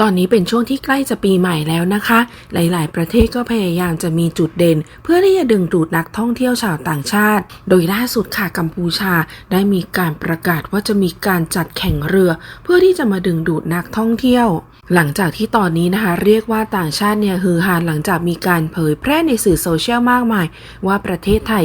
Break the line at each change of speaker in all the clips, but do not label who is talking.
ตอนนี้เป็นช่วงที่ใกล้จะปีใหม่แล้วนะคะ หลาย ๆ ประเทศก็พยายามจะมีจุดเด่น เพื่อที่จะดึงดูดนักท่องเที่ยวชาวต่างชาติ โดยล่าสุดค่ะกัมพูชาได้มีการประกาศว่าจะมีการจัดแข่งเรือ เพื่อที่จะมาดึงดูดนักท่องเที่ยว หลังจากที่ตอนนี้นะคะ เรียกว่าต่างชาติเนี่ยฮือฮาหลังจากมีการเผยแพร่ในสื่อโซเชียลมากมาย ว่าประเทศไทย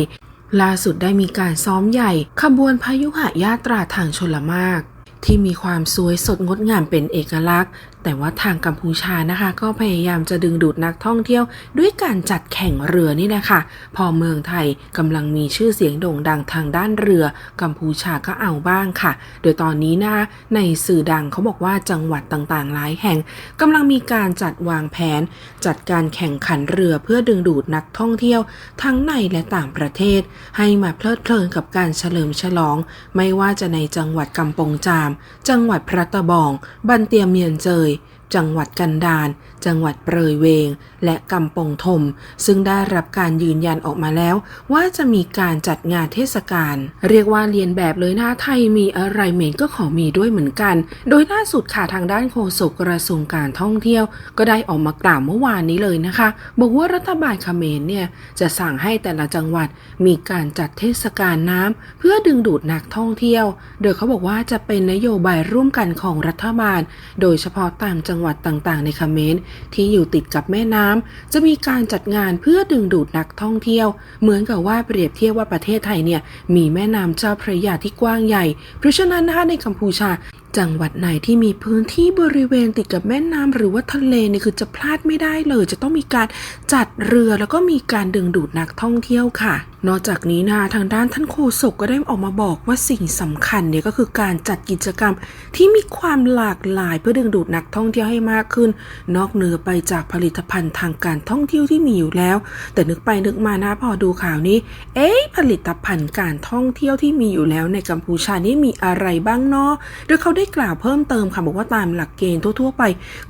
ล่าสุดได้มีการซ้อมใหญ่ขบวนพายุหายาตราทางชลมากที่มีความสวยสดงดงามเป็นเอกลักษณ์ แต่ว่าทางกัมพูชานะคะ ก็พยายามจะดึงดูดนักท่องเที่ยว ด้วยการจัดแข่งเรือนี่นะคะ พอเมืองไทยกำลังมีชื่อเสียงโด่งดังทางด้านเรือ กัมพูชาก็เอาบ้างค่ะ โดยตอนนี้นะคะในสื่อดังเขาบอกว่าจังหวัดต่างๆ หลายแห่งกำลังมีการจัดวางแผน จัดการแข่งขันเรือเพื่อดึงดูดนักท่องเที่ยว ทั้งในและต่างประเทศ ให้มาเพลิดเพลินกับการเฉลิมฉลอง ไม่ว่าจะในจังหวัดกำปงจาม จังหวัดพระตะบอง บันเตียเมียนเจย Riley จังหวัดกันดารจังหวัดเปรยเวง และกำปงทม ซึ่งได้รับการยืนยันออกมาแล้ว ว่าจะมีการจัดงานเทศกาลเรียกว่าเรียนแบบเลยนะไทยมีอะไรเหม็นก็ขอมีด้วยเหมือนกัน โดยล่าสุดค่ะทางด้านโฆษกกระทรวงการท่องเที่ยว ก็ได้ออกมากล่าวเมื่อวานนี้เลยนะคะ บอกว่ารัฐบาลเขมรเนี่ยจะสั่งให้แต่ละจังหวัดมีการจัดเทศกาลน้ำเพื่อดึงดูดนักท่องเที่ยว โดยเขาบอกว่าจะเป็นนโยบายร่วมกันของรัฐบาล โดยเฉพาะตามจังหวัดต่างๆ ในเขมรที่อยู่ติดกับแม่น้ำจะมีการจัดงานเพื่อดึงดูดนักท่องเที่ยว เหมือนกับว่าเปรียบเทียบว่าประเทศไทยเนี่ยมีแม่น้ำเจ้าพระยาที่กว้างใหญ่ เพราะฉะนั้นนะคะในกัมพูชาจังหวัดไหนที่มีพื้นที่บริเวณติดกับแม่น้ำหรือว่าทะเลเนี่ยคือจะพลาดไม่ได้เลย จะต้องมีการจัดเรือแล้วก็มีการดึงดูดนักท่องเที่ยวค่ะ นอกจากนี้นะทางด้านท่านโฆษกก็ได้ออกมาบอกว่าสิ่งสำคัญเนี่ยก็คือการจัดกิจกรรมที่มีความหลากหลายเพื่อดึงดูดนักท่องเที่ยวให้มากขึ้น นอกเหนือไปจากผลิตภัณฑ์ทางการท่องเที่ยวที่มีอยู่แล้ว แต่นึกไปนึกมานะพอดูข่าวนี้ เอ๊ะผลิตภัณฑ์การท่องเที่ยวที่มีอยู่แล้วในกัมพูชานี่มีอะไรบ้างเนาะโดยเขาได้กล่าวเพิ่มเติมค่ะบอกว่าตามหลักเกณฑ์ทั่ว ๆ ไป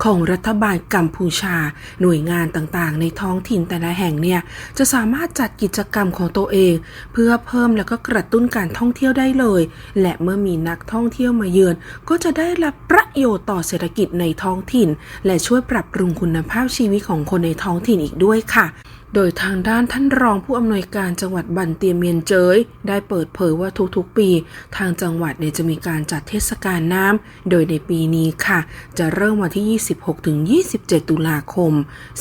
ของรัฐบาลกัมพูชา หน่วยงานต่างๆ ในท้องถิ่นแต่ละแห่งเนี่ยจะสามารถจัดกิจกรรมของตัวเอง เพื่อเพิ่มแล้วก็กระตุ้นการท่องเที่ยวได้เลย และเมื่อมีนักท่องเที่ยวมาเยือน ก็จะได้รับประโยชน์ต่อเศรษฐกิจในท้องถิ่น และช่วยปรับปรุงคุณภาพชีวิตของคนในท้องถิ่นอีกด้วยค่ะ โดยทางด้านท่านรองผู้อำนวยการจังหวัดบันเตียเมียนเจยได้เปิดเผยว่าทุกๆปี ทางจังหวัดเนี่ยจะมีการจัดเทศกาลน้ำโดยในปีนี้ค่ะ จะเริ่มวันที่ 26ถึง27 ตุลาคม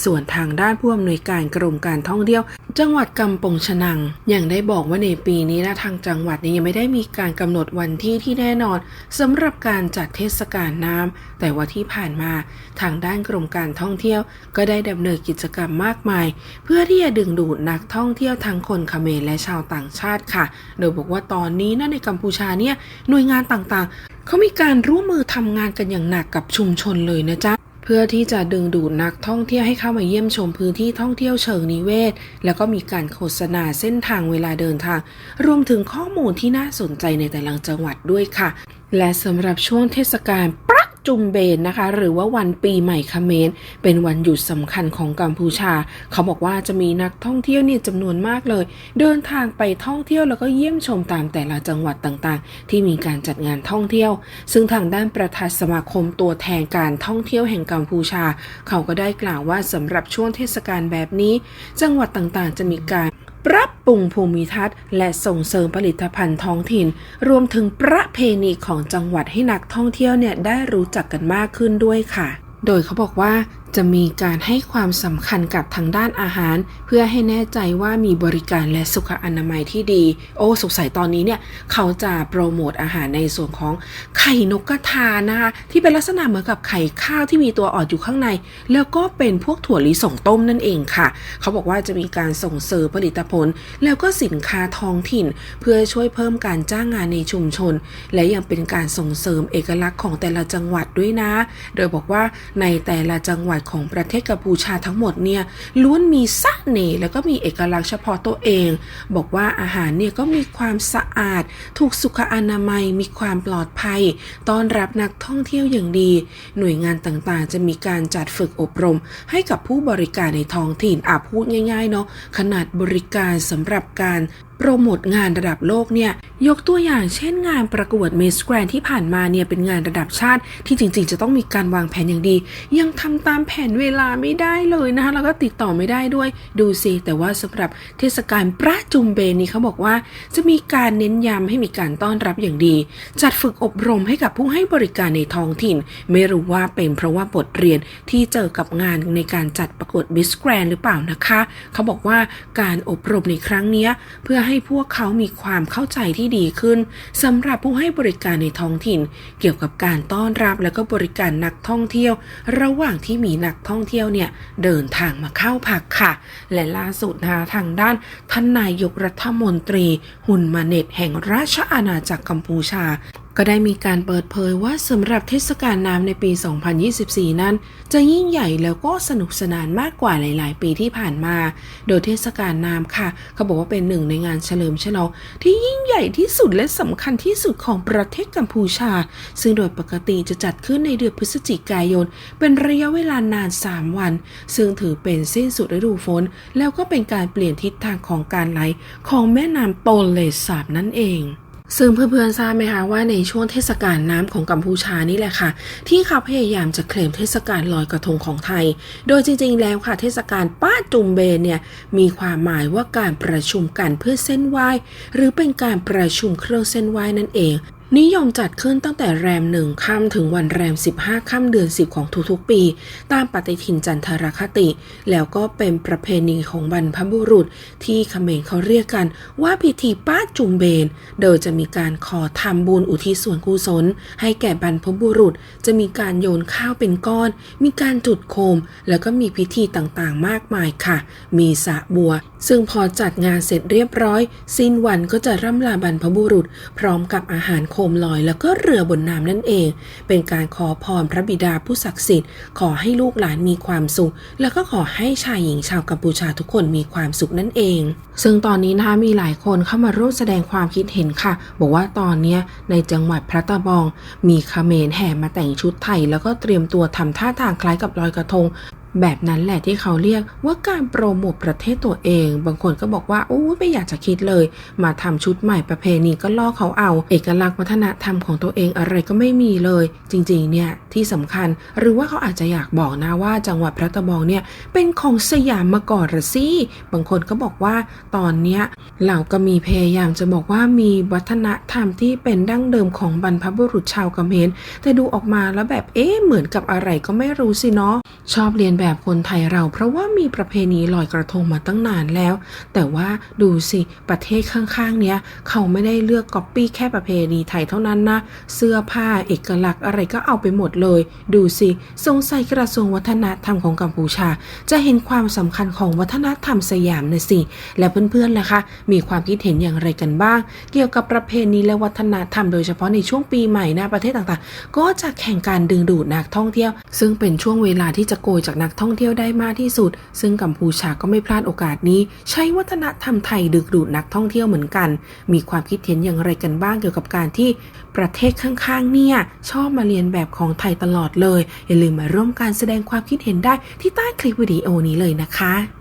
ส่วนทางด้านผู้อำนวยการกรมการท่องเที่ยว จังหวัดกำปงชนังอย่างได้บอกว่าในปีนี้นะทางจังหวัดเนี่ยยังไม่ได้มีการกำหนดวันที่ที่แน่นอนสำหรับการจัดเทศกาลน้ำแต่ว่าที่ผ่านมา ทางด้านกรมการท่องเที่ยว ก็ได้ดำเนินกิจกรรมมากมาย เพื่ออที่จะดึงดูดนักท่องเที่ยวทั้งคนเขมรและชาวต่างชาติค่ะ โดยบอกว่าตอนนี้นะในกัมพูชาเนี่ยหน่วยงานต่างๆ เขามีการร่วมมือทำงานกันอย่างหนักกับชุมชนเลยนะจ๊ะเพื่อที่จะดึงดูดนักท่องเที่ยวให้เข้ามาเยี่ยมชมพื้นที่ท่องเที่ยวเชิงนิเวศ แล้วก็มีการโฆษณาเส้นทางเวลาเดินทาง รวมถึงข้อมูลที่น่าสนใจในแต่ละจังหวัดด้วยค่ะ และสำหรับช่วงเทศกาลปร จุมเบนนะคะ หรือว่าวันปีใหม่เขมรเป็นวันหยุดสำคัญของกัมพูชา เขาบอกว่าจะมีนักท่องเที่ยวเนี่ยจำนวนมากเลย เดินทางไปท่องเที่ยวแล้วก็เยี่ยมชมตามแต่ละจังหวัดต่างๆ ที่มีการจัดงานท่องเที่ยว ซึ่งทางด้านประธานสมาคมตัวแทนการท่องเที่ยวแห่งกัมพูชา เขาก็ได้กล่าวว่าสำหรับช่วงเทศกาลแบบนี้ จังหวัดต่างๆ จะมีการ ปรับปรุงภูมิทัศน์ และส่งเสริมผลิตภัณฑ์ท้องถิ่น รวมถึงประเพณีของจังหวัดให้นักท่องเที่ยวเนี่ยได้รู้จักกันมากขึ้นด้วยค่ะ โดยเขาบอกว่า จะมีการให้ความสำคัญกับทางด้านอาหาร เพื่อให้แน่ใจว่ามีบริการและสุขอนามัยที่ดี โอ้สงสัยตอนนี้เนี่ย เขาจะโปรโมทอาหารในส่วนของไข่นกกระทานะคะที่เป็นลักษณะเหมือนกับไข่ข้าวที่มีตัวอ่อนอยู่ข้างใน แล้วก็เป็นพวกถั่วลิสงต้มนั่นเองค่ะ เขาบอกว่าจะมีการส่งเสริมผลิตผล แล้วก็สินค้าท้องถิ่น เพื่อช่วยเพิ่มการจ้างงานในชุมชน และยังเป็นการส่งเสริมเอกลักษณ์ของแต่ละจังหวัดด้วยนะ โดยบอกว่าในแต่ละจังหวัดของประเทศกัมพูชาทั้งหมดเนี่ยล้วนมีเน่แล้วก็มีเอกลักษณ์เฉพาะตัวเอง บอกว่าอาหารเนี่ยก็มีความสะอาด ถูกสุขอนามัย มีความปลอดภัย ต้อนรับนักท่องเที่ยวอย่างดี หน่วยงานต่างๆ จะมีการจัดฝึกอบรม ให้กับผู้บริการในท้องถิ่นอาพูดง่ายๆเนาะขนาดบริการสำหรับการ โปรโมทงานระดับโลกเนี่ยยกตัวอย่างเช่นงานประกวด Miss Grand ที่ผ่านมาเนี่ยเป็นงานระดับชาติ ที่จริงๆ จะต้องมีการวางแผนอย่างดี ยังทำตามแผนเวลาไม่ได้เลยนะคะแล้วก็ติดต่อไม่ได้ด้วยดูสิแต่ว่าสำหรับเทศกาลประจุมเบนนี่เขาบอกว่า จะมีการเน้นย้ำให้มีการต้อนรับอย่างดี จัดฝึกอบรมให้กับผู้ให้บริการในท้องถิ่น ไม่รู้ว่าเป็นเพราะว่าบทเรียนที่เจอกับงานในการจัดประกวด Miss Grand หรือเปล่านะคะ เขาบอกว่าการอบรมในครั้งนี้เพื่อใให้พวกเขามีความเข้าใจที่ดีขึ้นสำหรับผู้ให้บริการในท้องถิ่น เกี่ยวกับการต้อนรับและก็บริการนักท่องเที่ยว ระหว่างที่มีนักท่องเที่ยวเนี่ยเดินทางมาเข้าพักค่ะ และล่าสุดนะคะทางด้านท่านนายกรัฐมนตรี หุนมาเน็ตแห่งราชอาณาจักรกัมพูชาก็ได้มีการเปิดเผยว่าสำหรับเทศกาลน้ำในปี 2024 นั้น จะยิ่งใหญ่แล้วก็สนุกสนานมากกว่าหลาย ๆ ปีที่ผ่านมา โดยเทศกาลน้ำค่ะ เขาบอกว่าเป็นหนึ่งในงานเฉลิมฉลองที่ยิ่งใหญ่ที่สุดและสำคัญที่สุดของประเทศกัมพูชา ซึ่งโดยปกติจะจัดขึ้นในเดือนพฤศจิกายน เป็นระยะเวลานาน 3 วัน ซึ่งถือเป็นสิ้นสุดฤดูฝน แล้วก็เป็นการเปลี่ยนทิศทางของการไหลของแม่น้ำโตนเลสาบนั่นเอง ซึ่งเพื่อนๆทราบไหมคะว่าในช่วงเทศกาลน้ำของกัมพูชานี่แหละค่ะ ที่เขาพยายามจะเคลมเทศกาลลอยกระทงของไทย โดยจริงๆแล้วค่ะเทศกาลป้าจุมเบนเนี่ยมีความหมายว่าการประชุมกันเพื่อเส้นไหว้หรือเป็นการประชุมเครื่องเส้นไหว้นั่นเอง นิยมจัดขึ้นตั้งแต่แรมหนึ่งค่ำถึงวันแรม 15 ค่ำเดือน 10 ของทุกๆ ปี ตามปฏิทินจันทรคติ แล้วก็เป็นประเพณีของบรรพบุรุษ ที่เขมรเขาเรียกกันว่าพิธีป้าจุมเบน โดยจะมีการขอทำบุญอุทิศส่วนกุศล ให้แก่บรรพบุรุษ จะมีการโยนข้าวเป็นก้อน มีการจุดโคม แล้วก็มีพิธีต่างๆ มากมายค่ะ มีสะบัว ซึ่งพอจัดงานเสร็จเรียบร้อย สิ้นวันก็จะร่ำลาบรรพบุรุษ พร้อมกับอาหารโคมลอยแล้วก็เรือบนน้ำนั่นเอง เป็นการขอพรพระบิดาผู้ศักดิ์สิทธิ์ ขอให้ลูกหลานมีความสุข แล้วก็ขอให้ชายหญิงชาวกัมพูชาทุกคนมีความสุขนั่นเอง ซึ่งตอนนี้นะคะมีหลายคนเข้ามาร่วมแสดงความคิดเห็นค่ะ บอกว่าตอนนี้ในจังหวัดพระตะบอง มีเขมรแห่มาแต่งชุดไทย แล้วก็เตรียมตัวทำท่าทางคล้ายกับลอยกระทง แบบนั้นแหละที่เขาเรียกว่าการโปรโมทประเทศตัวเอง บางคนก็บอกว่าโอ้ไม่อยากจะคิดเลย มาทำชุดใหม่ประเพณีก็ล่อเขาเอา เอกลักษณ์วัฒนธรรมของตัวเองอะไรก็ไม่มีเลย จริงๆเนี่ยที่สำคัญหรือว่าเขาอาจจะอยากบอกนะว่าจังหวัดพระตะบองเนี่ยเป็นของสยามมาก่อนหรือสิบางคนก็บอกว่าตอนเนี้ยเหล่าก็มีพยายามจะบอกว่ามีวัฒนธรรมที่เป็นดั้งเดิมของบรรพบุรุษชาวเขมรแต่ดูออกมาแล้วแบบเอ๊ะเหมือนกับอะไรก็ไม่รู้สิเนาะชอบเรียนแบบคนไทยเราเพราะว่ามีประเพณีลอยกระทงมาตั้งนานแล้ว แต่ว่าดูสิประเทศข้างๆ เนี้ยเขาไม่ได้เลือกก๊อปปี้แค่ประเพณีไทยเท่านั้นนะ เสื้อผ้าเอกลักษณ์อะไรก็เอาไปหมดเลย ดูสิสงสัยกระทรวงวัฒนธรรมของกัมพูชา จะเห็นความสำคัญของวัฒนธรรมสยามนะสิ และเพื่อนๆล่ะคะมีความคิดเห็นอย่างไรกันบ้าง เกี่ยวกับประเพณีและวัฒนธรรมโดยเฉพาะในช่วงปีใหม่นะประเทศต่างๆ ก็จะแข่งการดึงดูดนักท่องเที่ยว ซึ่งเป็นช่วงเวลาที่จะโกยจากนักกท่องเที่ยวได้มากที่สุด ซึ่งกัมพูชาก็ไม่พลาดโอกาสนี้ ใช้วัฒนธรรมไทยดึงดูดนักท่องเที่ยวเหมือนกัน มีความคิดเห็นอย่างไรกันบ้างเกี่ยวกับการที่ประเทศข้างๆเนี่ยชอบมาเรียนแบบของไทยตลอดเลย อย่าลืมมาร่วมการแสดงความคิดเห็นได้ที่ใต้คลิปวิดีโอนี้เลยนะคะ